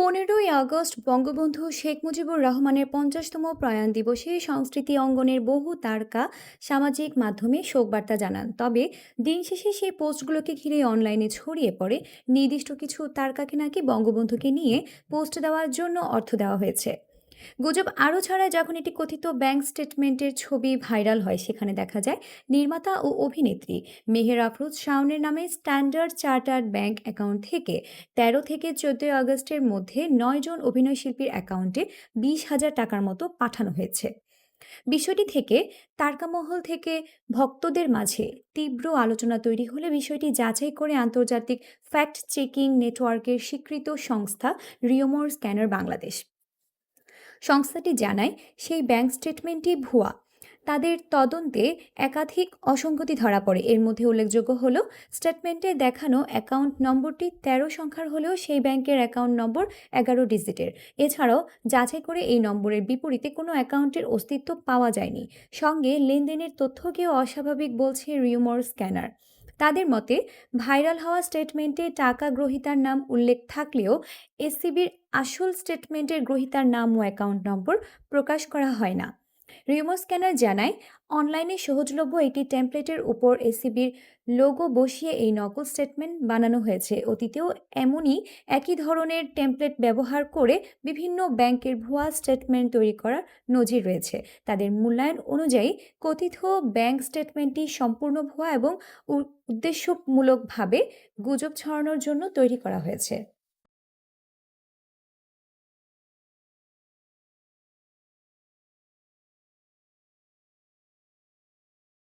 পনেরোই আগস্ট বঙ্গবন্ধু শেখ মুজিবুর রহমানের পঞ্চাশতম প্রয়াণ দিবসে সংস্কৃতি অঙ্গনের বহু তারকা সামাজিক মাধ্যমে শোকবার্তা জানান। তবে দিন শেষে সেই পোস্টগুলোকে ঘিরে অনলাইনে ছড়িয়ে পড়ে। নির্দিষ্ট কিছু তারকাকে নাকি বঙ্গবন্ধুকে নিয়ে পোস্ট দেওয়ার জন্য অর্থ দেওয়া হয়েছে। গুজব আরও ছড়ায় যখন এটি কথিত ব্যাংক স্টেটমেন্টের ছবি ভাইরাল হয়, সেখানে দেখা যায় নির্মাতা ও অভিনেত্রী মেহের আফরোজ শাওনের নামে স্ট্যান্ডার্ড চার্টার্ড ব্যাংক অ্যাকাউন্ট থেকে তেরো থেকে চোদ্দই আগস্টের মধ্যে নয় জন অভিনয়শিল্পীর অ্যাকাউন্টে বিশ হাজার টাকার মতো পাঠানো হয়েছে। বিষয়টি থেকে তারকামহল থেকে ভক্তদের মাঝে তীব্র আলোচনা তৈরি হলে বিষয়টি যাচাই করে আন্তর্জাতিক ফ্যাক্ট চেকিং নেটওয়ার্কের স্বীকৃত সংস্থা রিওমোর স্ক্যানার বাংলাদেশ। সংস্থাটি জানায়, সেই ব্যাংক স্টেটমেন্টটি ভুয়া। তাদের তদন্তে একাধিক অসঙ্গতি ধরা পড়ে। এর মধ্যে উল্লেখযোগ্য হল, স্টেটমেন্টে দেখানো অ্যাকাউন্ট নম্বরটি তেরো সংখ্যার হলেও সেই ব্যাংকের অ্যাকাউন্ট নম্বর এগারো ডিজিটের। এছাড়াও, যাচাই করে এই নম্বরের বিপরীতে কোনো অ্যাকাউন্টের অস্তিত্ব পাওয়া যায়নি। সঙ্গে লেনদেনের তথ্যকেও অস্বাভাবিক বলছে রিউমর স্ক্যানার। তাদের মতে, ভাইরাল হওয়া স্টেটমেন্টে টাকা গ্রহিতার নাম উল্লেখ থাকলেও এসসিবির আসল স্টেটমেন্টের গ্রহিতার নাম ও অ্যাকাউন্ট নম্বর প্রকাশ করা হয় না। রিমো স্ক্যানার জানায় অনলাইনে সহজলভ্য একটি টেমপ্লেটের উপর এসিবির লোগো বসিয়ে এই নকল স্টেটমেন্ট বানানো হয়েছে। অতীতেও এমনই একই ধরনের টেমপ্লেট ব্যবহার করে বিভিন্ন ব্যাংকের ভুয়া স্টেটমেন্ট তৈরি করার নজির রয়েছে। তাদের মূল্যায়ন অনুযায়ী কথিত ব্যাংক স্টেটমেন্টটি সম্পূর্ণ ভুয়া এবং উদ্দেশ্যমূলকভাবে গুজব ছড়ানোর জন্য তৈরি করা হয়েছে।